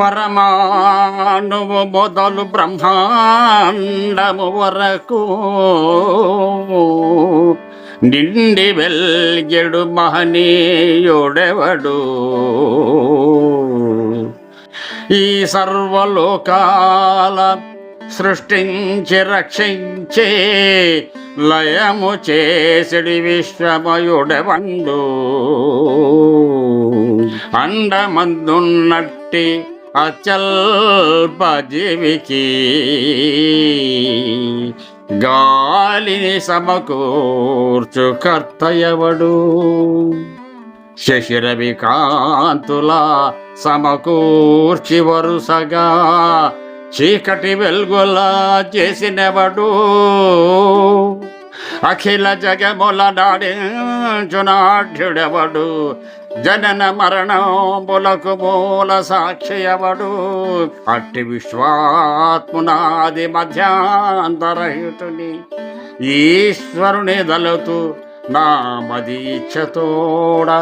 పరమాణువు మొదలు బ్రహ్మాండము వరకు నిండి వెల్గెడు మహనీయుడెవడు? ఈ సర్వలోకాల సృష్టించి రక్షించే లయము చేసిడి విశ్వమయుడెవండు? అండమందున్నట్టి అచల్ప జీవికి గాలిని సమకూర్చు కర్తయవడు శశిరవి కాంతుల సమకూర్చి వరుసగా చీకటి వెలుగులా చేసినవడు? అఖిల జగముల నాడించునాఢ్యుడెవడు జనన మరణములకు మూల సాక్షియవడు? అట్టి విశ్వాత్మునాది మధ్యాంతరహితుని ఈశ్వరుని దలుతూ నా మది ఇచ్చతోడా